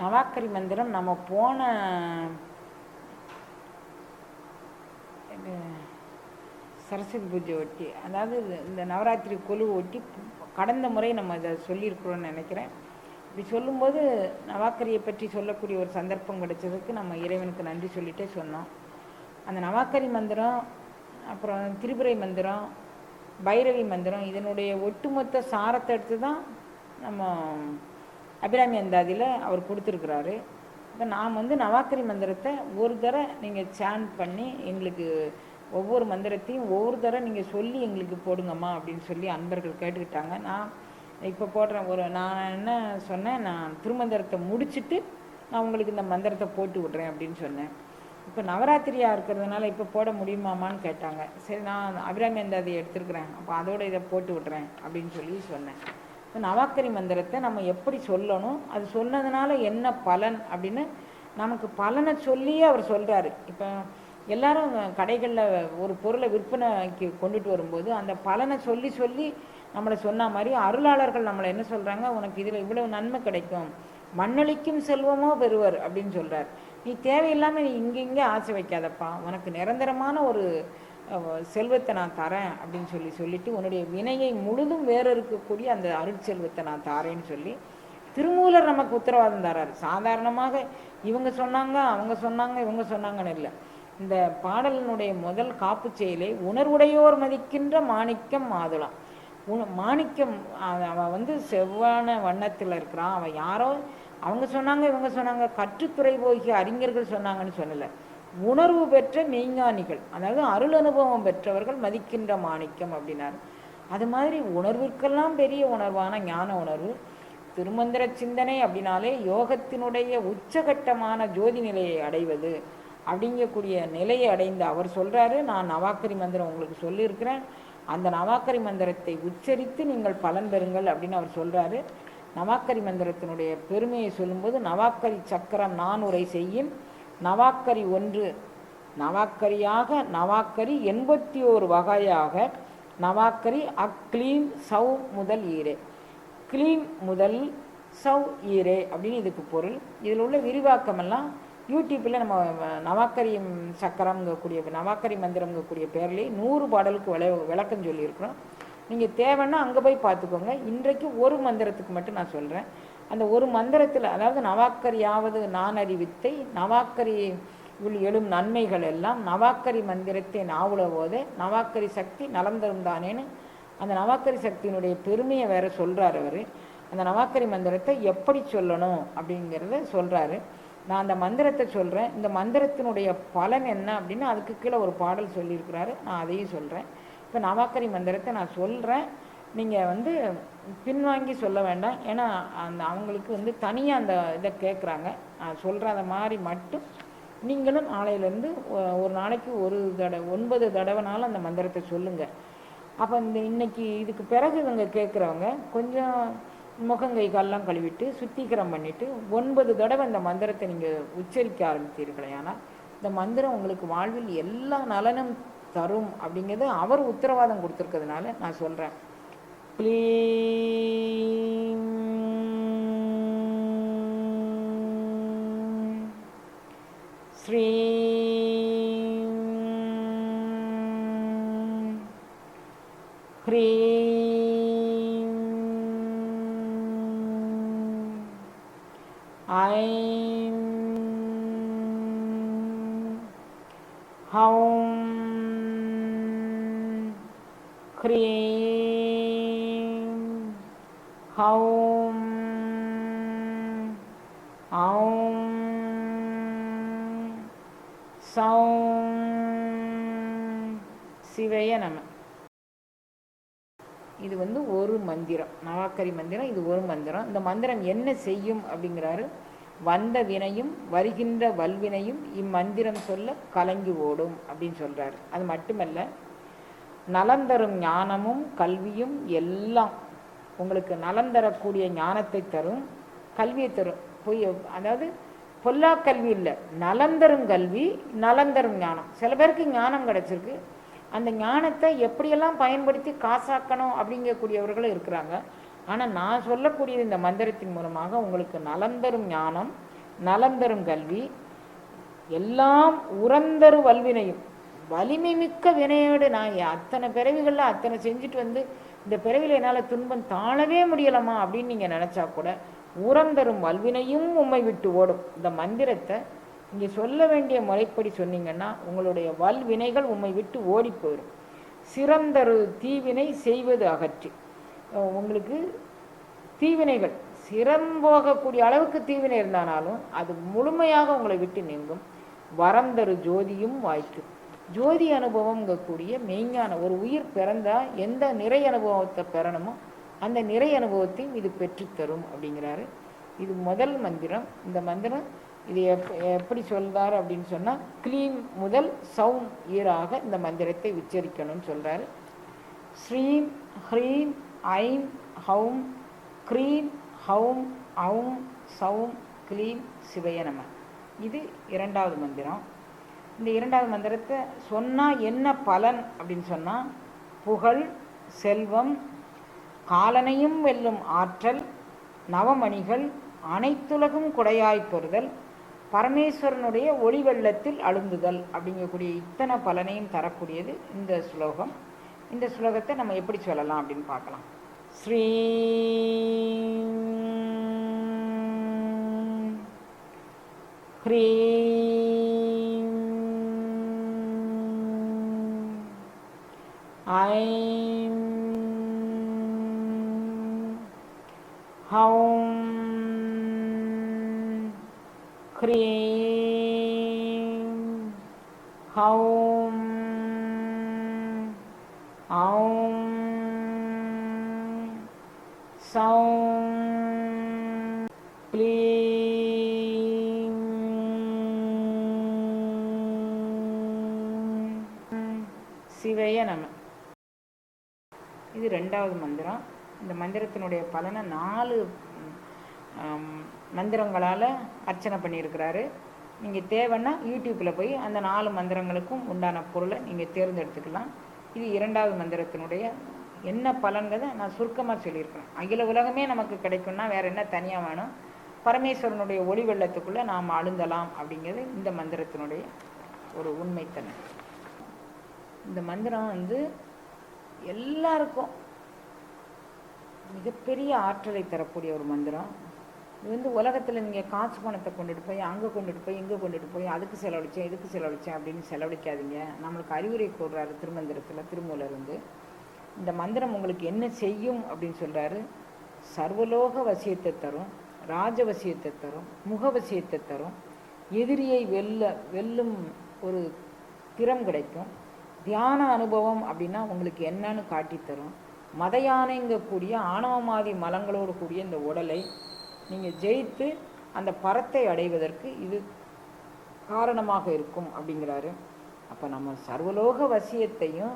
நவாக்கரி மந்திரம் நம்ம போன இது சரஸ்வதி பூஜை ஒட்டி அதாவது இந்த நவராத்திரி கொலு ஒட்டி கடந்த முறை நம்ம இதை சொல்லியிருக்கிறோம்னு நினைக்கிறேன். இப்படி சொல்லும்போது நவாக்கரியை பற்றி சொல்லக்கூடிய ஒரு சந்தர்ப்பம் கிடைச்சதுக்கு நம்ம இறைவனுக்கு நன்றி சொல்லிட்டே சொன்னோம். அந்த நவாக்கரி மந்திரம் அப்புறம் திரிபுரை மந்திரம் பைரவி மந்திரம் இதனுடைய ஒட்டுமொத்த சாரத்தை எடுத்து தான் நம்ம அபிராமி அந்தாதியில் அவர் கொடுத்துருக்குறாரு. இப்போ நாம் வந்து நவாக்கரி மந்திரத்தை ஒரு தடவை நீங்கள் சேன் பண்ணி எங்களுக்கு ஒவ்வொரு மந்திரத்தையும் ஒவ்வொரு தடவை நீங்கள் சொல்லி எங்களுக்கு போடுங்கம்மா அப்படின்னு சொல்லி அன்பர்கள் கேட்டுக்கிட்டாங்க. நான் இப்போ போடுறேன் ஒரு நான் என்ன சொன்னேன் நான் திருமந்திரத்தை முடிச்சுட்டு நான் உங்களுக்கு இந்த மந்திரத்தை போட்டு விட்றேன் அப்படின்னு சொன்னேன். இப்போ நவராத்திரியாக இருக்கிறதுனால இப்போ போட முடியுமாமான்னு கேட்டாங்க. சரி நான் அபிராமி அந்தாதியை எடுத்துருக்குறேன். அப்போ அதோட இதை போட்டு விட்றேன் அப்படின்னு சொல்லி சொன்னேன். இப்போ நவாக்கரி மந்திரத்தை நம்ம எப்படி சொல்லணும்? அது சொன்னதுனால என்ன பலன் அப்படின்னு நமக்கு பலனை சொல்லியே அவர் சொல்கிறாரு இப்போ எல்லாரும் கடைகளில் ஒரு பொருளை விற்பனைக்கு கொண்டுட்டு வரும்போது அந்த பலனை சொல்லி சொல்லி நம்மளை சொன்ன மாதிரி அருளாளர்கள் நம்மளை என்ன சொல்கிறாங்க உனக்கு இதில் இவ்வளவு நன்மை கிடைக்கும். மண்ணளிக்கும் செல்வமோ பெறுவர் அப்படின்னு சொல்கிறார் நீ தேவையில்லாமல் நீ இங்கே இங்கே ஆசை வைக்காதப்பா. உனக்கு நிரந்தரமான ஒரு செல்வத்தை நான் தரேன் அப்படின்னு சொல்லி சொல்லிட்டு உன்னுடைய வினையை முழுதும் வேற இருக்கக்கூடிய அந்த அருட்செல்வத்தை நான் தரேன்னு சொல்லி திருமூலர் நமக்கு உத்தரவாதம் தராரு. சாதாரணமாக இவங்க சொன்னாங்க அவங்க சொன்னாங்க இவங்க சொன்னாங்கன்னு இல்லை. இந்த பாடலினுடைய முதல் காப்புச் செயலை உணர்வுடையோர் மதிக்கின்ற மாணிக்கம் மாதுளம். உண- மாணிக்கம் அவன் வந்து செவ்வான வண்ணத்தில் இருக்கிறான் அவன் யாரோ அவங்க சொன்னாங்க இவங்க சொன்னாங்க கற்றுத்துறை போகிய அறிஞர்கள் சொன்னாங்கன்னு சொல்லலை. உணர்வு பெற்ற மெய்ஞானிகள் அதாவது அருள் அனுபவம் பெற்றவர்கள் மதிக்கின்ற மாணிக்கம் அப்படின்னாரு. அது மாதிரி உணர்விற்கெல்லாம் பெரிய உணர்வான ஞான உணர்வு. திருமந்திர சிந்தனை அப்படின்னாலே யோகத்தினுடைய உச்சகட்டமான ஜோதி நிலையை அடைவது அப்படிங்கக்கூடிய நிலையை அடைந்த அவர் சொல்கிறாரு நான் நவாக்கரி மந்திரம் உங்களுக்கு சொல்லியிருக்கிறேன். அந்த நவாக்கரி மந்திரத்தை உச்சரித்து நீங்கள் பலன் பெறுங்கள் அப்படின்னு அவர் சொல்கிறாரு நவாக்கரி மந்திரத்தினுடைய பெருமையை சொல்லும்போது நவாக்கரி சக்கரம் நான் உரை செய்யும். நவாக்கரி ஒன்று. நவாக்கரியாக நவாக்கரி எண்பத்தி ஓரு வகையாக நவாக்கரி அக்லீன் சவ் முதல் ஈரே. க்ளீன் முதல் சவ் ஈரே அப்படின்னு இதுக்கு பொருள். இதில் உள்ள விரிவாக்கமெல்லாம் யூடியூப்பில் நம்ம நவாக்கரி சக்கரம்ங்கக்கூடிய நவாக்கரி மந்திரம்ங்கக்கூடிய பேர்லேயே நூறு பாடலுக்கு விளை விளக்கம் சொல்லியிருக்கிறோம். நீங்கள் தேவைன்னா அங்கே போய் பார்த்துக்கோங்க. இன்றைக்கு ஒரு மந்திரத்துக்கு மட்டும் நான் சொல்கிறேன் அந்த ஒரு மந்திரத்தில் அதாவது நவாக்கரியாவது நான் அறிவித்தை நவாக்கரி உள் எழும் நன்மைகள் எல்லாம் நவாக்கரி மந்திரத்தை நாவுல போதே நவாக்கரி சக்தி நலம் தரும் தானேன்னு அந்த நவாக்கரி சக்தியினுடைய பெருமையை வேற சொல்கிறார் அவர். அந்த நவாக்கரி மந்திரத்தை எப்படி சொல்லணும் அப்படிங்கிறத சொல்கிறாரு நான் அந்த மந்திரத்தை சொல்கிறேன் இந்த மந்திரத்தினுடைய பலன் என்ன அப்படின்னு அதுக்கு கீழே ஒரு பாடல் சொல்லியிருக்கிறாரு. நான் அதையும் சொல்கிறேன் இப்போ நவாக்கரி மந்திரத்தை நான் சொல்கிறேன் நீங்கள் வந்து பின்வாங்கி சொல்ல வேண்டாம். ஏன்னா அந்த அவங்களுக்கு வந்து தனியாக அந்த இதை கேட்குறாங்க சொல்கிற அந்த மாதிரி மட்டும் நீங்களும் நாளையிலேருந்து ஒரு நாளைக்கு ஒரு தடவை ஒன்பது தடவைனாலும் அந்த மந்திரத்தை சொல்லுங்கள் அப்போ இந்த இன்னைக்கு இதுக்கு பிறகு இவங்க கேட்குறவங்க கொஞ்சம் முகங்கை கால்லாம் கழுவிட்டு சுத்திகரம் பண்ணிவிட்டு ஒன்பது தடவை இந்த மந்திரத்தை நீங்கள் உச்சரிக்க ஆரம்பித்தீர்களே ஆனால் இந்த மந்திரம் உங்களுக்கு வாழ்வில் எல்லா நலனும் தரும் அப்படிங்கிறது அவர் உத்தரவாதம் கொடுத்துருக்கிறதுனால நான் சொல்கிறேன் க்ளீம் ஸ்ரீம் ஹ்ரீம் மந்திரம் மந்திரம் இது ஒரு மந்திரம். இந்த மந்திரம் என்ன செய்யும் அப்படிங்கிறாரு. வந்த வினையும் வருகின்ற வல்வினையும் இம்மந்திரம் சொல்ல கலங்கி ஓடும் அப்படின்னு சொல்றாரு. அது மட்டுமல்ல நலம் தரும் ஞானமும் கல்வியும் எல்லாம் உங்களுக்கு நலம் தரக்கூடிய ஞானத்தை தரும் கல்வியை தரும். பொய் அதாவது பொல்லா கல்வி இல்லை. நலம் தரும் கல்வி நலம் தரும் ஞானம். சில பேருக்கு ஞானம் கிடைச்சிருக்கு. அந்த ஞானத்தை எப்படியெல்லாம் பயன்படுத்தி காசாக்கணும் அப்படிங்கக்கூடியவர்களும் இருக்கிறாங்க. ஆனால் நான் சொல்லக்கூடிய இந்த மந்திரத்தின் மூலமாக உங்களுக்கு நலம் தரும் ஞானம் நலம் தரும் கல்வி எல்லாம் உறந்தரு வல்வினையும். வலிமை மிக்க வினையோடு நான் அத்தனை பிறவிகளில் அத்தனை செஞ்சுட்டு வந்து இந்த பிறவியில் என்னால் துன்பம் தாழவே முடியலமா அப்படின்னு நீங்கள் நினச்சா கூட உறந்தரும் வல்வினையும் உம்மை விட்டு ஓடும். இந்த மந்திரத்தை இங்கே சொல்ல வேண்டிய முறைப்படி சொன்னீங்கன்னா உங்களுடைய வல்வினைகள் உம்மை விட்டு ஓடி போயிடும். சிறந்தரு தீவினை செய்வது அகற்றி. உங்களுக்கு தீவினைகள் சிறம்போகக்கூடிய அளவுக்கு தீவினை இருந்தானாலும் அது முழுமையாக உங்களை விட்டு நீங்கும். வரந்தரு ஜோதியும் வாய்க்கு. ஜோதி அனுபவம்ங்கக்கூடிய மெய்ஞான ஒரு உயிர் பிறந்தா எந்த நிறை அனுபவத்தை பெறணுமோ அந்த நிறை அனுபவத்தையும் இது பெற்றுத்தரும் அப்படிங்கிறாரு. இது முதல் மந்திரம். இந்த மந்திரம் இது எப் எப்படி சொல்கிறார் அப்படின்னு சொன்னால் க்ளீம் முதல் சவுண்ட் ஈராக இந்த மந்திரத்தை உச்சரிக்கணும்னு சொல்றாரு. ஸ்ரீம் ஹ்ரீம் ஐம் ஹவும் க்ரீம் ஹவும் அவும் சௌம் க்ளீம் சிவய நம. இது இரண்டாவது மந்திரம். இந்த இரண்டாவது மந்திரத்தை சொன்னால் என்ன பலன் அப்படின்னு சொன்னால் புகழ் செல்வம் காலனையும் வெல்லும் ஆற்றல் நவமணிகள் அனைத்துலகும் குடையாய் பொறுதல் பரமேஸ்வரனுடைய ஒளி வெள்ளத்தில் அழுந்துதல் அப்படிங்கக்கூடிய இத்தனை பலனையும் தரக்கூடியது இந்த ஸ்லோகம். இந்த ஸ்லோகத்தை நம்ம எப்படி சொல்லலாம் அப்படின்னு பார்க்கலாம். ஸ்ரீ ஹ்ரீம் ஐம் ஹௌம் க்ரீம் இது ரெண்டாவது மந்திரம். இந்த மந்திரத்தினுடைய பலனை நாலு மந்திரங்களால் அர்ச்சனை பண்ணியிருக்கிறாரு. நீங்கள் தேவைன்னா யூடியூப்பில் போய் அந்த நாலு மந்திரங்களுக்கும் உண்டான பொருளை நீங்கள் தேர்ந்தெடுத்துக்கலாம். இது இரண்டாவது மந்திரத்தினுடைய என்ன பலன்கிறத நான் சுருக்கமாக சொல்லியிருக்கிறேன். அகில உலகமே நமக்கு கிடைக்கும்னா வேறு என்ன தனியாக வேணும்? பரமேஸ்வரனுடைய ஒளி வெள்ளத்துக்குள்ளே நாம் அழுந்தலாம் அப்படிங்கிறது இந்த மந்திரத்தினுடைய ஒரு உண்மைத்தன்மை. இந்த மந்திரம் வந்து எல்லாருக்கும். மிகப்பெரிய ஆற்றலை தரக்கூடிய ஒரு மந்திரம். இது வந்து உலகத்தில் நீங்கள் காசு பணத்தை கொண்டுட்டு போய் அங்கே கொண்டுட்டு போய் இங்கே கொண்டுட்டு போய் அதுக்கு செலவழிச்சேன் இதுக்கு செலவழிச்சேன் அப்படின்னு செலவழிக்காதீங்க. நம்மளுக்கு அறிவுரை கூடுறாரு திருமந்திரத்தில் திருமூலர் வந்து. இந்த மந்திரம் உங்களுக்கு என்ன செய்யும் அப்படின்னு சொல்கிறாரு சர்வலோக வசியத்தை தரும் ராஜவசியத்தை தரும் முகவசியத்தை தரும். எதிரியை வெல்ல வெல்லும் ஒரு திறம் கிடைக்கும். தியான அனுபவம் அப்படின்னா உங்களுக்கு என்னன்னு காட்டித் தரும். மத யானைங்கக்கூடிய ஆணவமாதி மலங்களோடு கூடிய இந்த உடலை நீங்கள் ஜெயித்து அந்த பரத்தை அடைவதற்கு இது காரணமாக இருக்கும் அப்படிங்கிறாரு. அப்போ நம்ம சர்வலோக வசியத்தையும்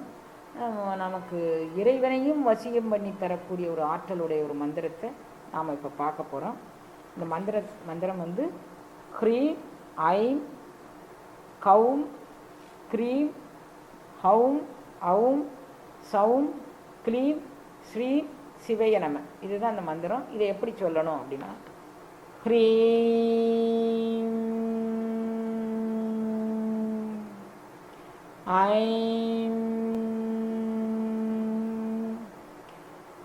நமக்கு இறைவனையும் வசியம் பண்ணி தரக்கூடிய ஒரு ஆற்றலுடைய ஒரு மந்திரத்தை நாம் இப்போ பார்க்க போகிறோம் இந்த மந்திர மந்திரம் வந்து ஹ்ரீம் ஐம் கவும் க்ரீம் ஹவும் அவும் சவும் க்ளீம் ஸ்ரீ சிவைய நம. இதுதான் அந்த மந்திரம். இதை எப்படி சொல்லணும் அப்படின்னா ஹ்ரீம். ஐம்.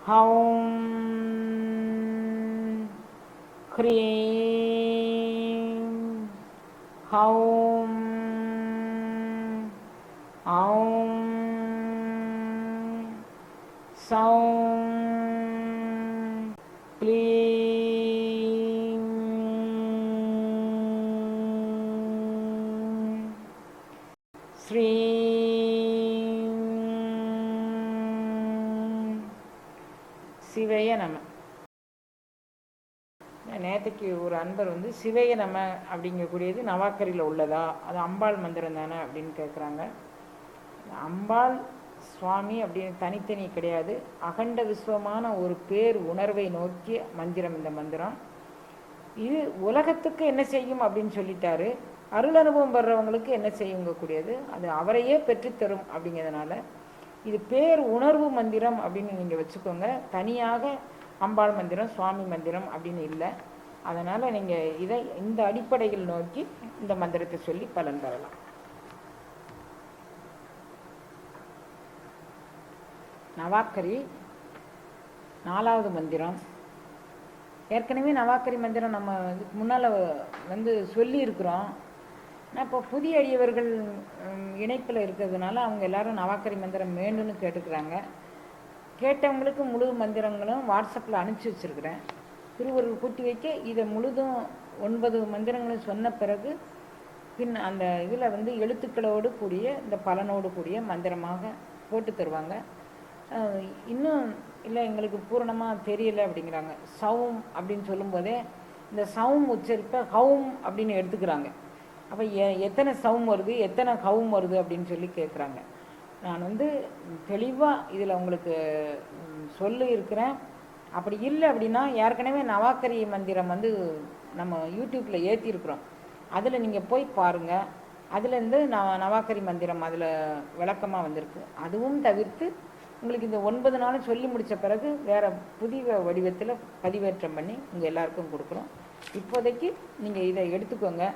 ஹவும் க்ரீம் ஹவும் சிவைய நம அப்படிங்கக்கூடியது நவாக்கரியில் உள்ளதா? அது அம்பாள் மந்திரம் தானே அப்படின்னு கேட்குறாங்க அம்பாள் சுவாமி அப்படின்னு தனித்தனி கிடையாது. அகண்ட விஸ்வமான ஒரு பேர் உணர்வை நோக்கிய மந்திரம் இந்த மந்திரம். இது உலகத்துக்கு என்ன செய்யும் அப்படின்னு சொல்லிட்டாரு. அருள் அனுபவம் பெறவங்களுக்கு என்ன செய்யுங்கக்கூடியது? அது அவரையே பெற்றுத்தரும் அப்படிங்கிறதுனால இது பேர் உணர்வு மந்திரம் அப்படின்னு நீங்கள் வச்சுக்கோங்க. தனியாக அம்பாள் மந்திரம் சுவாமி மந்திரம் அப்படின்னு இல்லை. அதனால் நீங்கள் இதை இந்த அடிப்படைகள் நோக்கி இந்த மந்திரத்தை சொல்லி பலன் பெறலாம். நவாக்கரி நாலாவது மந்திரம். ஏற்கனவே நவாக்கரி மந்திரம் நம்ம இதுக்கு முன்னால் வந்து சொல்லியிருக்கிறோம். இப்போ புதிய அழியவர்கள் இணைப்பில் இருக்கிறதுனால அவங்க எல்லாரும் நவாக்கரி மந்திரம் வேண்டும்னு கேட்டுக்கிறாங்க. கேட்டவங்களுக்கு முழு மந்திரங்களும் வாட்ஸ்அப்பில் அனுப்பிச்சி வச்சுருக்கிறேன். திருவருள் கூட்டி வைக்க இதை முழுதும் ஒன்பது மந்திரங்களும் சொன்ன பிறகு பின் அந்த இதில் வந்து எழுத்துக்களோடு கூடிய இந்த பலனோடு கூடிய மந்திரமாக போட்டு தருவாங்க. இன்னும் இல்லை எங்களுக்கு பூரணமாக தெரியலை அப்படிங்கிறாங்க. சவும் அப்படின்னு சொல்லும்போதே இந்த சவும் உச்சரிப்பை ஹவும் அப்படின்னு எடுத்துக்கிறாங்க. அப்போ எ எத்தனை சவும் வருது எத்தனை ஹவும் வருது அப்படின்னு சொல்லி கேட்குறாங்க நான் வந்து தெளிவாக இதில் உங்களுக்கு சொல்லி இருக்கிறேன். அப்படி இல்லை அப்படின்னா ஏற்கனவே நவாக்கரி மந்திரம் வந்து நம்ம யூடியூப்பில் ஏற்றிருக்குறோம் அதில் நீங்கள் போய் பாருங்கள் அதுலேருந்து நான் நவாக்கரி மந்திரம் அதில் விளக்கமாக வந்திருக்கு. அதுவும் தவிர்த்து உங்களுக்கு இந்த ஒன்பது நாளும் சொல்லி முடித்த பிறகு வேறு புதிய வடிவத்தில் பதிவேற்றம் பண்ணி உங்கள் எல்லாருக்கும் கொடுக்குறோம். இப்போதைக்கு நீங்கள் இதை எடுத்துக்கோங்க.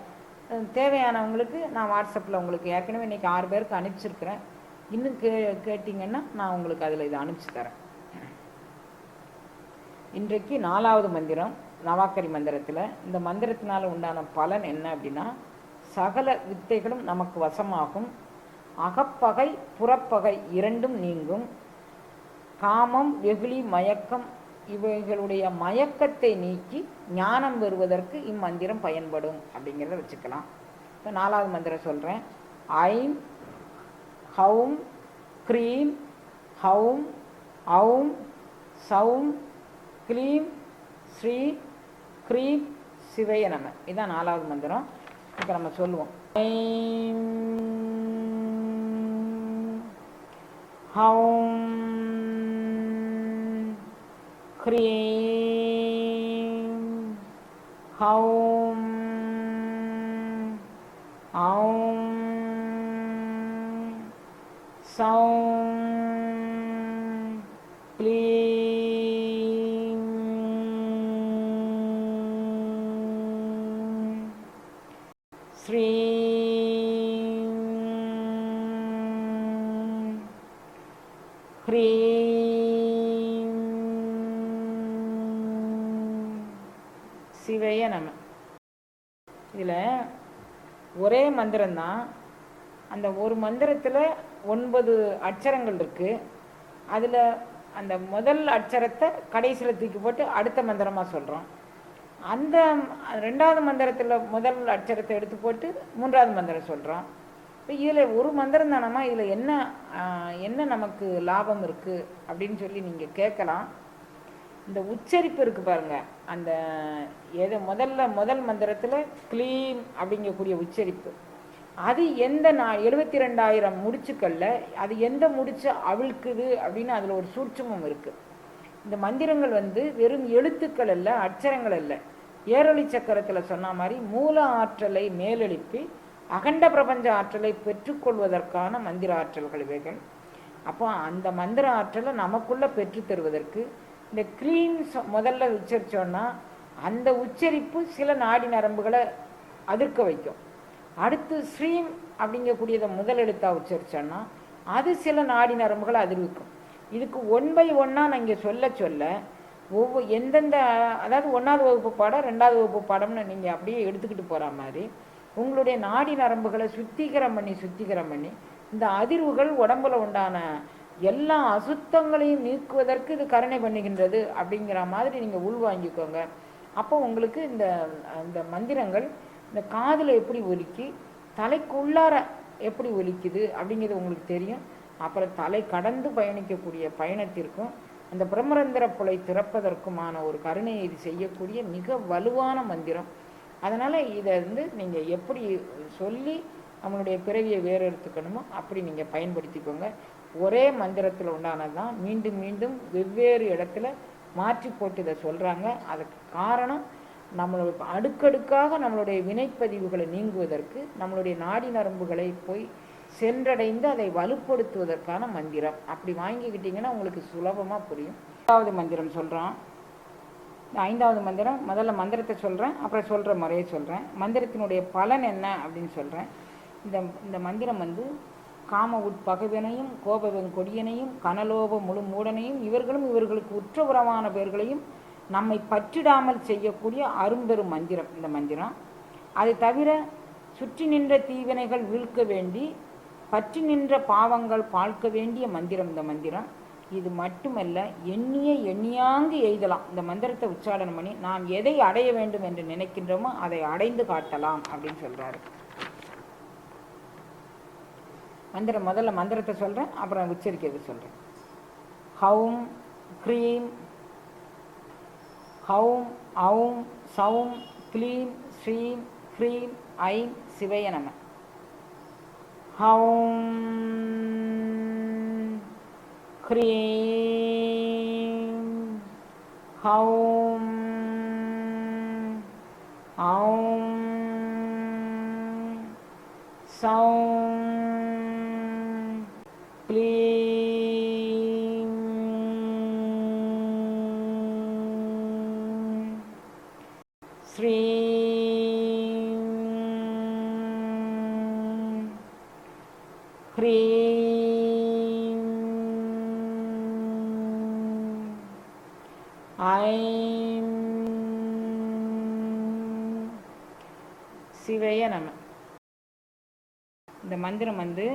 தேவையானவங்களுக்கு நான் வாட்ஸ்அப்பில் உங்களுக்கு ஏற்கனவே இன்றைக்கி ஆறு பேருக்கு அனுப்பிச்சிருக்கிறேன். இன்னும் கே கேட்டிங்கன்னா நான் உங்களுக்கு அதில் இதை அனுப்பிச்சி தரேன். இன்றைக்கு நாலாவது மந்திரம் நவாக்கரி மந்திரத்தில். இந்த மந்திரத்தினால் உண்டான பலன் என்ன அப்படின்னா சகல வித்தைகளும் நமக்கு வசமாகும். அகப்பகை புறப்பகை இரண்டும் நீங்கும். காமம் வெகுளி மயக்கம் இவைகளுடைய மயக்கத்தை நீக்கி ஞானம் பெறுவதற்கு இம்மந்திரம் பயன்படும் அப்படிங்கிறத வச்சுக்கலாம். இப்போ நாலாவது மந்திரம் சொல்கிறேன் ஐம் ஹவும் க்ரீம் ஹவும் ஔம் சௌம் க்ளீம் ஸ்ரீ க்ரீம் சிவைய நம்ம இதான் நாலாவது மந்திரம். இப்போ நம்ம சொல்லுவோம். ஹவும் ஹௌம் க்ரீம் ஹௌம் ஔம் சௌம் ஸ்ரீம் ஹ்ரீம் சிவைய நம. இதில் ஒரே மந்திரம்தான் அந்த ஒரு மந்திரத்தில் ஒன்பது அட்சரங்கள் இருக்குது அதில் அந்த முதல் அட்சரத்தை கடைசியில் தூக்கி போட்டு அடுத்த மந்திரமாக சொல்கிறோம் அந்த ரெண்டாவது மந்திரத்தில் முதல் அட்சரத்தை எடுத்து போட்டு மூன்றாவது மந்திரம் சொல்கிறோம் இப்போ இதில் ஒரு மந்திரம் தானம்மா? இதில் என்ன என்ன நமக்கு லாபம் இருக்குது அப்படின்னு சொல்லி நீங்கள் கேட்கலாம். இந்த உச்சரிப்பு இருக்குது பாருங்க. அந்த எது முதல்ல முதல் மந்திரத்தில் க்ளீன் அப்படிங்கக்கூடிய உச்சரிப்பு. அது எந்த நா எழுபத்தி ரெண்டாயிரம் முடிச்சுக்கல்ல அது எந்த முடிச்சு அவிழ்க்குது அப்படின்னு அதில் ஒரு சூட்சமும் இருக்குது இந்த மந்திரங்கள் வந்து வெறும் எழுத்துக்கள் அல்ல அட்சரங்கள் அல்ல. ஏரொளி சக்கரத்தில் சொன்ன மாதிரி மூல ஆற்றலை மேலெழுப்பி அகண்ட பிரபஞ்ச ஆற்றலை பெற்றுக்கொள்வதற்கான மந்திர ஆற்றல்கள் இவைகள். அப்போ அந்த மந்திர ஆற்றலை நமக்குள்ளே பெற்று தருவதற்கு இந்த க்ளீன் முதல்ல உச்சரிச்சோன்னா அந்த உச்சரிப்பு சில நாடி நரம்புகளை அதிர்க்க வைக்கும். அடுத்து ஸ்ரீம் அப்படிங்கக்கூடியதை முதல் எழுத்தாக உச்சரிச்சோன்னா அது சில நாடி நரம்புகளை அதிர்விக்கும். இதுக்கு ஒன் பை ஒன்னாக நான் இங்கே சொல்ல சொல்ல ஒவ்வொரு எந்தெந்த அதாவது ஒன்றாவது வகுப்பு பாடம் ரெண்டாவது வகுப்பு பாடம்னு நீங்கள் அப்படியே எடுத்துக்கிட்டு போகிற மாதிரி உங்களுடைய நாடி நரம்புகளை சுத்திகரம் பண்ணி சுத்திகரம் பண்ணி இந்த அதிர்வுகள் உடம்புல உண்டான எல்லா அசுத்தங்களையும் நீக்குவதற்கு இது கருணை பண்ணுகின்றது அப்படிங்கிற மாதிரி நீங்கள் உள்வாங்கிக்கோங்க. அப்போ உங்களுக்கு இந்த இந்த மந்திரங்கள் இந்த காதில் எப்படி ஒலிக்கி தலைக்குள்ளார எப்படி ஒலிக்குது அப்படிங்கிறது உங்களுக்கு தெரியும். அப்புறம் தலை கடந்து பயணிக்கக்கூடிய பயணத்திற்கும் அந்த பிரம்மரந்திர புலை திறப்பதற்குமான ஒரு கருணையை இது செய்யக்கூடிய மிக வலுவான மந்திரம். அதனால் இதை வந்து நீங்கள் எப்படி சொல்லி நம்மளுடைய பிறவியை வேறு எடுத்துக்கணுமோ அப்படி நீங்கள் பயன்படுத்திக்கோங்க. ஒரே மந்திரத்தில் உண்டானது தான் மீண்டும் மீண்டும் வெவ்வேறு இடத்துல மாற்றி போட்டு இதை சொல்கிறாங்க அதுக்கு காரணம் நம்மளோட அடுக்கடுக்காக நம்மளுடைய வினைப்பதிவுகளை நீங்குவதற்கு நம்மளுடைய நாடி நரம்புகளை போய் சென்றடைந்து அதை வலுப்படுத்துவதற்கான மந்திரம். அப்படி வாங்கிக்கிட்டிங்கன்னா உங்களுக்கு சுலபமாக புரியும். ஐந்தாவது மந்திரம் சொல்கிறோம் ஐந்தாவது மந்திரம் முதல்ல மந்திரத்தை சொல்கிறேன் அப்புறம் சொல்கிற முறையை சொல்கிறேன் மந்திரத்தினுடைய பலன் என்ன அப்படின்னு சொல்கிறேன் இந்த இந்த மந்திரம் வந்து காம உட்பகைவனையும் கோபவன் கொடியனையும் கனலோப முழு மூடனையும் இவர்களும் இவர்களுக்கு உற்ற உறவான பேர்களையும் நம்மை பற்றிடாமல் செய்யக்கூடிய அரும்பெரும் மந்திரம் இந்த மந்திரம். அது தவிர சுற்றி நின்ற தீவினைகள் வீழ்க்க வேண்டி பற்றி நின்ற பாவங்கள் பார்க்க வேண்டிய மந்திரம் இந்த மந்திரம். இது மட்டுமல்ல எண்ணிய எண்ணியாங்கு எய்தலாம். இந்த மந்திரத்தை உச்சாரணம் பண்ணி நாம் எதை அடைய வேண்டும் என்று நினைக்கின்றோமோ அதை அடைந்து காட்டலாம் அப்படின்னு சொல்றாரு. மந்திரம் முதல்ல மந்திரத்தை சொல்கிறேன் அப்புறம் உச்சரிக்கிறது சொல்கிறேன் ஹவும் க்ரீம் ஹவும் அவும் சவும் க்ளீம் ஸ்ரீம் க்ரீம் ஐம் சிவய நம. ஹவும் க்ரீம் ஹவும் அவும் சவும் ह्रीं ஐம் சிவய நம. இந்த மந்திரம் வந்து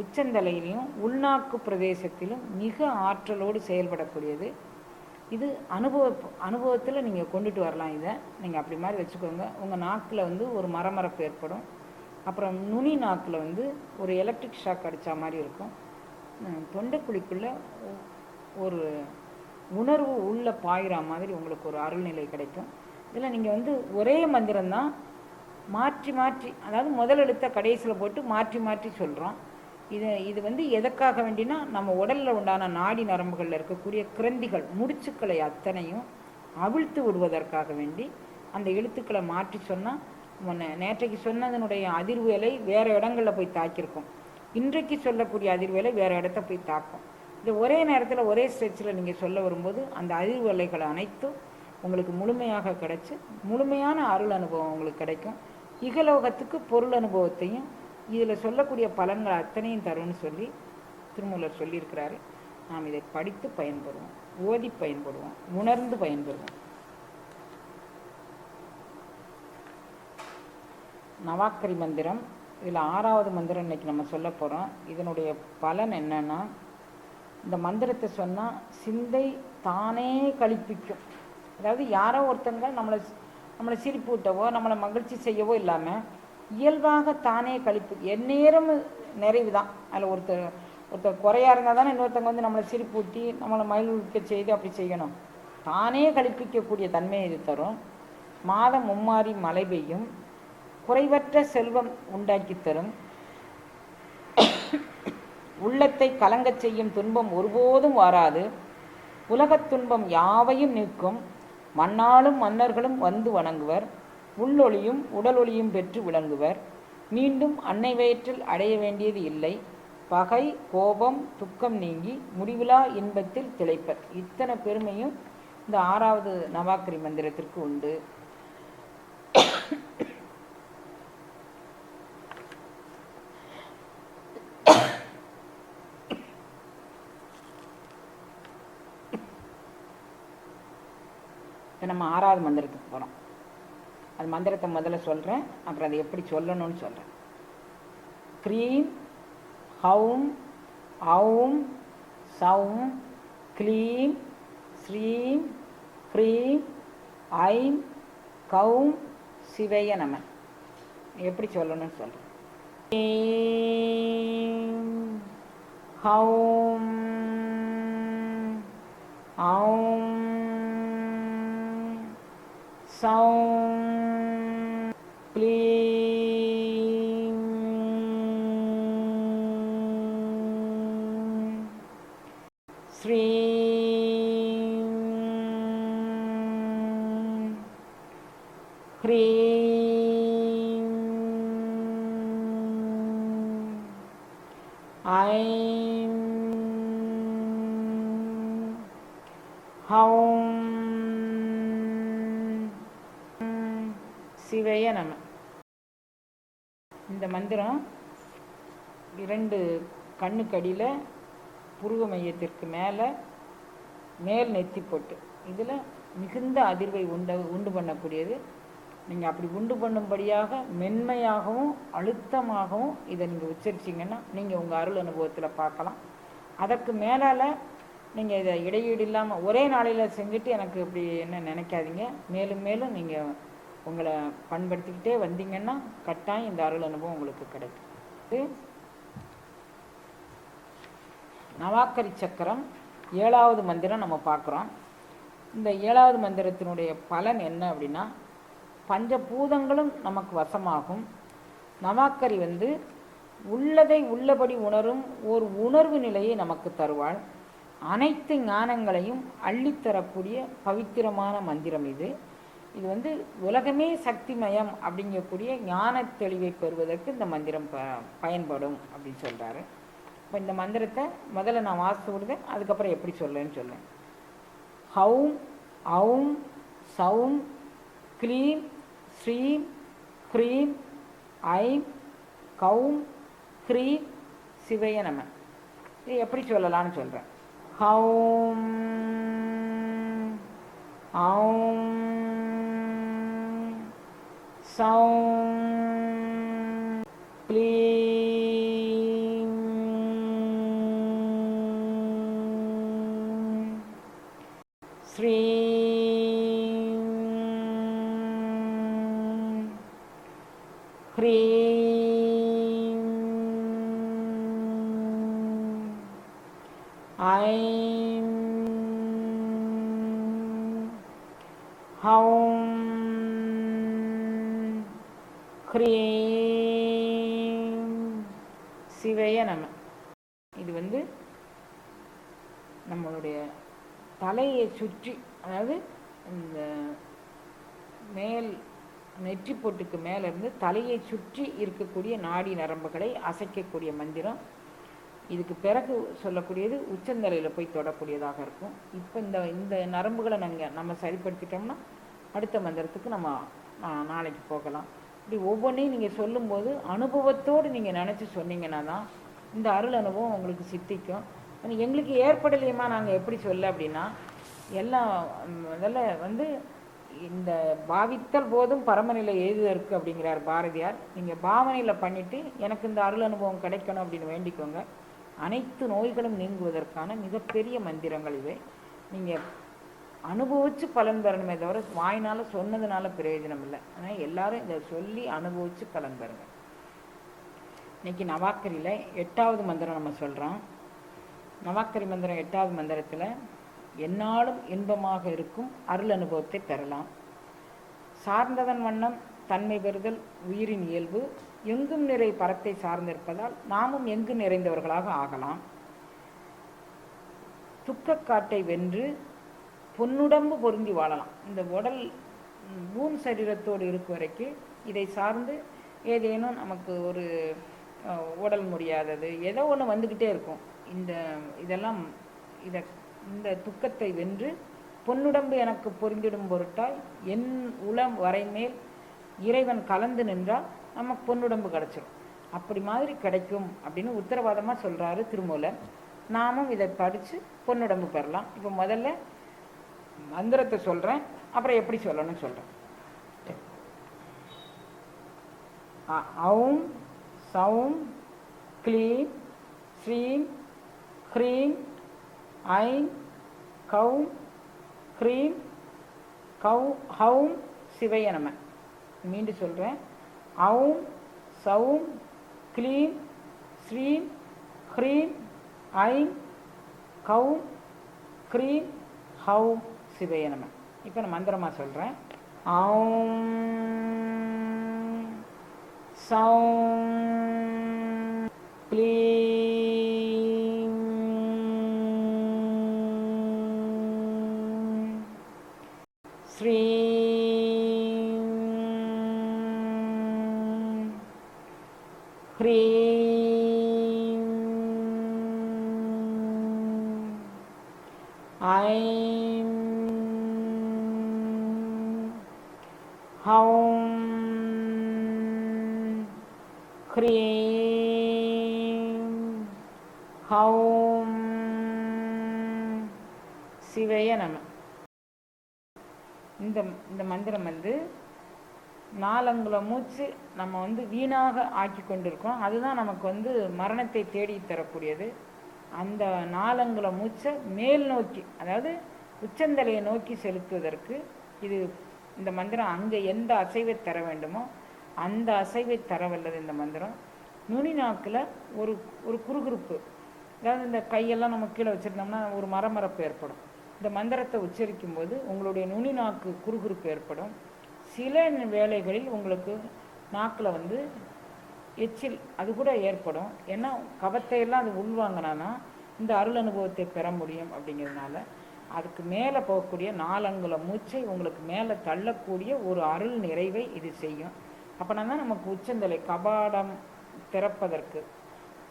உச்சந்தலையிலையும் உள்நாக்கு பிரதேசத்திலும் மிக ஆற்றலோடு செயல்படக்கூடியது. இது அனுபவ அனுபவத்தில் நீங்கள் கொண்டுட்டு வரலாம் இதை. நீங்கள் அப்படி மாதிரி வச்சுக்கோங்க. உங்கள் நாக்கில் வந்து ஒரு மரமரப்பு ஏற்படும். அப்புறம் நுனி நாக்கில் வந்து ஒரு எலக்ட்ரிக் ஷாக் அடித்தா மாதிரி இருக்கும். உம், தொண்டைக்குழிக்குள்ள ஒரு உணர்வு உள்ளே பாயிற மாதிரி உங்களுக்கு ஒரு அருள்நிலை கிடைக்கும். இதில் நீங்கள் வந்து ஒரே மந்திரம்தான் மாற்றி மாற்றி அதாவது முதல் எழுத்த கடைசியில் போட்டு மாற்றி மாற்றி சொல்கிறோம் இது இது வந்து எதற்காக வேண்டினா நம்ம உடலில் உண்டான நாடி நரம்புகளில் இருக்கக்கூடிய கிரந்திகள் முடிச்சுக்களை அத்தனையும் அவிழ்த்து விடுவதற்காக வேண்டி அந்த எழுத்துக்களை மாற்றி சொன்னால் முன்ன நேற்றைக்கு சொன்னதனுடைய அதிர்வேலை வேறு இடங்களில் போய் தாக்கியிருக்கும். இன்றைக்கு சொல்லக்கூடிய அதிர்வேலை வேறு இடத்த போய் தாக்கும். இது ஒரே நேரத்தில் ஒரே ஸ்ட்ரெச்சில் நீங்கள் சொல்ல வரும்போது அந்த அதிர்வலைகள் அனைத்தும் உங்களுக்கு முழுமையாக கிடைச்சி முழுமையான அருள் அனுபவம் உங்களுக்கு கிடைக்கும். இகலோகத்துக்கு பொருள் அனுபவத்தையும் இதில் சொல்லக்கூடிய பலன்கள் அத்தனையும் தரும்னு சொல்லி திருமூலர் சொல்லியிருக்கிறாரு. நாம் இதை படித்து பயன்படுவோம் ஓதி பயன்படுவோம் உணர்ந்து பயன்படுவோம் நவாக்கரி மந்திரம். இதில் ஆறாவது மந்திரம் இன்னைக்கு நம்ம சொல்ல போகிறோம் இதனுடைய பலன் என்னன்னா இந்த மந்திரத்தை சொன்னால் சிந்தை தானே கழிப்பிக்கும். அதாவது யாரோ ஒருத்தங்க நம்மளை நம்மளை சிரிப்பூட்டவோ நம்மளை மகிழ்ச்சி செய்யவோ இல்லாமல் இயல்பாக தானே கழிப்பு. எந்நேரம் நிறைவு தான் அதில் ஒருத்தர் ஒருத்தர் குறையா இருந்தால் தானே இன்னொருத்தங்க வந்து நம்மளை சிரிப்பூட்டி நம்மளை மகிழ்விக்க செய்து அப்படி செய்யணும். தானே கழிப்பிக்கக்கூடிய தன்மையை இது தரும். மாதம் மும்மாறி மழை பெய்யும். குறைவற்ற செல்வம் உண்டாக்கித் தரும். உள்ளத்தை கலங்கச் செய்யும் துன்பம் ஒருபோதும் வாராது. உலகத் துன்பம் யாவையும் நிற்கும் மன்னாலும் மன்னர்களும் வந்து வணங்குவர். உள்ளொளியும் உடலொளியும் பெற்று விளங்குவர். மீண்டும் அன்னை வயிற்றில் அடைய வேண்டியது இல்லை. பகை கோபம் துக்கம் நீங்கி முடிவிலா இன்பத்தில் திளைப்பர். இத்தனை பெருமையும் இந்த ஆறாவது நவாக்கரி மந்திரத்திற்கு உண்டு. இப்போ நம்ம ஆறாவது மந்திரத்துக்கு போகிறோம் அது மந்திரத்தை முதல்ல சொல்கிறேன் அப்புறம் அதை எப்படி சொல்லணும்னு சொல்கிறேன் க்ரீம் ஹவும் ஔம் சவும் க்ளீம் ஸ்ரீம் க்ரீம் ஐம் கவும் சிவைய நம்ம எப்படி சொல்லணும்னு சொல்கிறேன் ஹவும் ஔம் சௌம் க்ளீம் ஸ்ரீம் ह्रीं கண்ணுக்கடியில் புருவ மையத்திற்கு மேலே மேல் நெத்தி போட்டு இதில் மிகுந்த அதிர்வை உண்ட உண்டு பண்ணக்கூடியது. நீங்கள் அப்படி உண்டு பண்ணும்படியாக மென்மையாகவும் அழுத்தமாகவும் இதை நீங்கள் உச்சரிச்சிங்கன்னா நீங்கள் உங்கள் அருள் அனுபவத்தில் பார்க்கலாம். அதற்கு மேலால் நீங்கள் இதை இடையீடு இல்லாமல் ஒரே நாளையில் செஞ்சுட்டு எனக்கு இப்படி என்ன நினைக்காதீங்க. மேலும் மேலும் நீங்கள் உங்களை பண்படுத்திக்கிட்டே வந்தீங்கன்னா கட்டாயம் இந்த அருள் அனுபவம் உங்களுக்கு கிடைக்கும். இது நவாக்கரி சக்கரம் ஏழாவது மந்திரம் நம்ம பார்க்குறோம். இந்த ஏழாவது மந்திரத்தினுடைய பலன் என்ன அப்படின்னா பஞ்சபூதங்களும் நமக்கு வசமாகும். நவாக்கரி வந்து உள்ளதை உள்ளபடி உணரும் ஒரு உணர்வு நிலையை நமக்கு தருவாள். அனைத்து ஞானங்களையும் அள்ளித்தரக்கூடிய பவித்திரமான மந்திரம் இது. இது வந்து உலகமே சக்திமயம் அப்படிங்கக்கூடிய ஞான தெளிவை பெறுவதற்கு இந்த மந்திரம் ப பயன்படும் அப்படின்னு சொல்கிறாரு இப்போ இந்த மந்திரத்தை முதல்ல நான் வாசித்து விடுதேன் அதுக்கப்புறம் எப்படி சொல்லுன்னு சொல்லேன் ஹவும் ஔம் சவும் க்ளீம் ஸ்ரீம் க்ரீம் ஐம் கவும் க்ரீம் சிவைய நம. இது எப்படி சொல்லலாம்னு சொல்கிறேன் ஹவும் ஔம் சௌம் சுற்றி அதாவது இந்த மேல் நெற்றி பொட்டுக்கு மேலேருந்து தலையை சுற்றி இருக்கக்கூடிய நாடி நரம்புகளை அசைக்கக்கூடிய மந்திரம். இதுக்கு பிறகு சொல்லக்கூடியது உச்சந்தலையில் போய் தொடக்கூடியதாக இருக்கும். இப்போ இந்த இந்த நரம்புகளை நாங்கள் நம்ம சரிப்படுத்திட்டோம்னா அடுத்த மந்திரத்துக்கு நம்ம நாளைக்கு போகலாம். இப்படி ஒவ்வொன்றையும் நீங்கள் சொல்லும்போது அனுபவத்தோடு நீங்கள் நினச்சி சொன்னீங்கன்னா தான் இந்த அருள் அனுபவம் உங்களுக்கு சித்திக்கும். எங்களுக்கு ஏற்படலையுமா நாங்கள் எப்படி சொல்ல அப்படின்னா எல்லாம் அதில் வந்து இந்த பாவித்தல் போதும் பரமநிலை எழுதுதற்கு அப்படிங்கிறார் பாரதியார். நீங்கள் பாவனையில் பண்ணிவிட்டு எனக்கு இந்த அருள் அனுபவம் கிடைக்கணும் அப்படின்னு வேண்டிக்கோங்க. அனைத்து நோய்களும் நீங்குவதற்கான மிகப்பெரிய மந்திரங்கள் இவை. நீங்கள் அனுபவித்து பலன் பெறணுமே தவிர வாயினால் சொன்னதுனால பிரயோஜனம் இல்லை. ஆனால் எல்லாரும் இதை சொல்லி அனுபவித்து பலன் பெறுங்க. இன்னைக்கு நவாக்கரியில் எட்டாவது மந்திரம் நம்ம சொல்கிறோம் நவாக்கரி மந்திரம் எட்டாவது மந்திரத்தில் எந்நாளும் இன்பமாக இருக்கும் அருள் அனுபவத்தை பெறலாம். சார்ந்ததன் வண்ணம் தன்மை பெறுதல் உயிரின் இயல்பு எங்கும் நிறை பரத்தை சார்ந்திருப்பதால் நாமும் எங்கு நிறைந்தவர்களாக ஆகலாம். துக்கக்காட்டை வென்று பொன்னுடம்பு பொருந்தி வாழலாம். இந்த உடல் பூம் சரீரத்தோடு இருக்கும் வரைக்கும் இதை சார்ந்து ஏதேனும் நமக்கு ஒரு உடல் முடியாதது ஏதோ ஒன்று வந்துக்கிட்டே இருக்கும். இந்த இதெல்லாம் இதை இந்த துக்கத்தை வென்று பொன்னுடம்பு எனக்கு பொருந்திடும் பொருட்டாய் என் உளம் வரைமேல் இறைவன் கலந்து நின்றால் நமக்கு பொன்னுடம்பு கிடச்சிரும். அப்படி மாதிரி கிடைக்கும் அப்படின்னு உத்தரவாதமாக சொல்கிறாரு திருமூலர். நாமும் இதை படித்து பொன்னுடம்பு பெறலாம். இப்போ முதல்ல மந்திரத்தை சொல்கிறேன் அப்புறம் எப்படி சொல்லணும்னு சொல்கிறேன் ஔம் சௌம் க்ளீம் ஸ்ரீம் ஹ்ரீம் ஐம் கவும் க்ரீம் கௌ ஹவும் சிவைய நம மீண்டும் சொல்கிறேன் அவும் சவும் க்ளீம் ஸ்ரீம் க்ரீம் ஐம் கவும் க்ரீம் ஹௌம் சிவைய நம இப்போ நான் மந்திரமாக சொல்கிறேன் ஆம் சௌம் க்ளீம் ऐं हौं சிவைய நம இந்த இந்த மந்திரம் வந்து நாலங்குல மூச்சு நம்ம வந்து வீணாக ஆக்கி கொண்டிருக்கோம் அதுதான் நமக்கு வந்து மரணத்தை தேடி தரக்கூடியது. அந்த நாலங்குல மூச்சை மேல் நோக்கி அதாவது உச்சந்தலையை நோக்கி செலுத்துவதற்கு இது இந்த மந்திரம் அங்கே எந்த அசைவை தர வேண்டுமோ அந்த அசைவை தர வல்லது இந்த மந்திரம். நுனி நாக்கில் ஒரு ஒரு குறுகுறுப்பு. அதாவது இந்த கையெல்லாம் நம்ம கீழே வச்சுருந்தோம்னா ஒரு மரமரப்பு ஏற்படும். இந்த மந்திரத்தை உச்சரிக்கும் போது உங்களுடைய நுனி நாக்கு குறுகுறுப்பு ஏற்படும். சில வேலைகளில் உங்களுக்கு நாக்கில் வந்து எச்சில் அது கூட ஏற்படும். ஏன்னா கபத்தையெல்லாம் அது உள்வாங்கினானா இந்த அருள் அனுபவத்தை பெற முடியும் அப்படிங்கிறதுனால அதுக்கு மேலே போகக்கூடிய நாலங்குல மூச்சை உங்களுக்கு மேலே தள்ளக்கூடிய ஒரு அருள் நிறைவை இது செய்யும். அப்படின்னா தான் நமக்கு உச்சந்தலை கபாடம் திறப்பதற்கு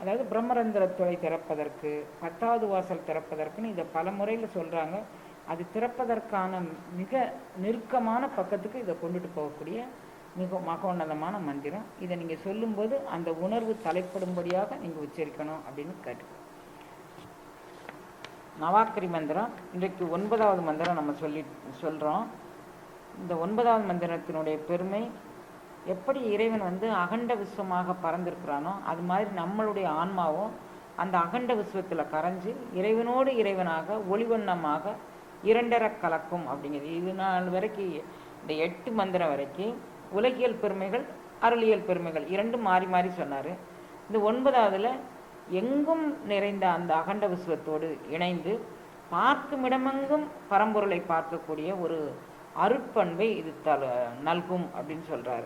அதாவது பிரம்மரந்திரத்துறை திறப்பதற்கு பத்தாவது வாசல் திறப்பதற்குன்னு இதை பல முறையில் சொல்கிறாங்க அது திறப்பதற்கான மிக நெருக்கமான பக்கத்துக்கு இதை கொண்டுட்டு போகக்கூடிய மிக மகோன்னதமான மந்திரம். இதை நீங்கள் சொல்லும்போது அந்த உணர்வு தலைப்படும்படியாக நீங்கள் உச்சரிக்கணும் அப்படின்னு கேட்டு நவாக்கரி மந்திரம். இன்றைக்கு ஒன்பதாவது மந்திரம் நம்ம சொல்லி சொல்கிறோம் இந்த ஒன்பதாவது மந்திரத்தினுடைய பெருமை எப்படி இறைவன் வந்து அகண்ட விஸ்வமாக பறந்திருக்கிறானோ அது மாதிரி நம்மளுடைய ஆன்மாவும் அந்த அகண்ட விஸ்வத்தில் கரைஞ்சு இறைவனோடு இறைவனாக ஒளிவண்ணமாக இரண்டர கலக்கும் அப்படிங்கிறது இது நாள் வரைக்கும் இந்த எட்டு மந்திரம் வரைக்கும் உலகியல் பெருமைகள் அருளியல் பெருமைகள் இரண்டும் மாறி மாறி சொன்னார். இந்த ஒன்பதாவதுல எங்கும் நிறைந்த அந்த அகண்ட விஸ்வத்தோடு இணைந்து பார்க்கும் இடமெங்கும் பரம்பொருளை பார்க்கக்கூடிய ஒரு அருட்பண்பை இது தல நல்கும் அப்படின்னு சொல்கிறாரு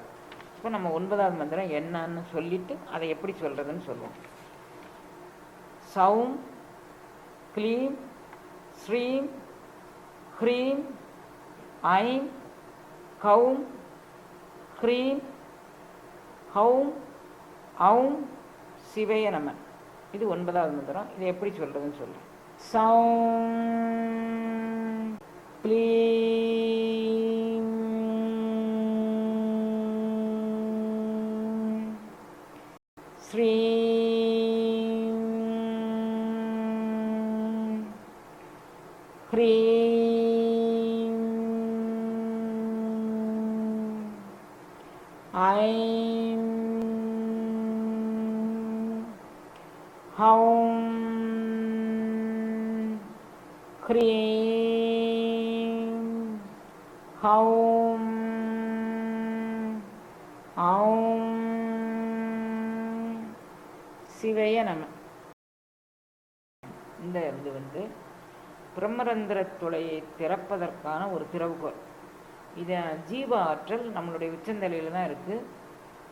இப்போ நம்ம ஒன்பதாவது மந்திரம் என்னன்னு சொல்லிட்டு அதை எப்படி சொல்கிறதுன்னு சொல்லுவோம். சௌம் க்ளீம் ஸ்ரீம் ஹ்ரீம் ஐம் கௌம் ஹ்ரீம் ஹௌம் ஔம் சிவய நமன் இது ஒன்பதாவது மந்திரம். இதை எப்படி சொல்கிறதுன்னு சொல்லு. சௌ க்ளீம் ஸ்ரீ ஹ்ரீம் ஐ ஹௌம் ஹ்ரீம் ஹம் ஹம் சிவய நம இந்த இது வந்து பிரம்மரந்திர துளையை திறப்பதற்கான ஒரு திறவுகோல் இதை ஜீவ ஆற்றல் நம்மளுடைய உச்சந்தலையில் தான் இருக்குது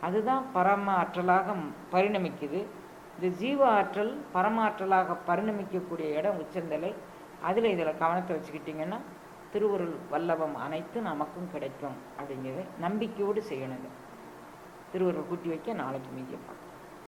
அதுதான் பரம ஆற்றலாக பரிணமிக்குது. இந்த ஜீவ ஆற்றல் பரமாற்றலாக பரிணமிக்கக்கூடிய இடம் உச்சந்தலை. அதில் இதில் கவனத்தை வச்சுக்கிட்டிங்கன்னா திருவருள் வல்லபம் அனைத்து நமக்கும் கிடைக்கும் அப்படிங்கிறது நம்பிக்கையோடு செய்யணுங்க. திருவுருள் திருவருள் கூட்டி வைக்க நாளைக்கு மீதியை பார்க்கலாம்.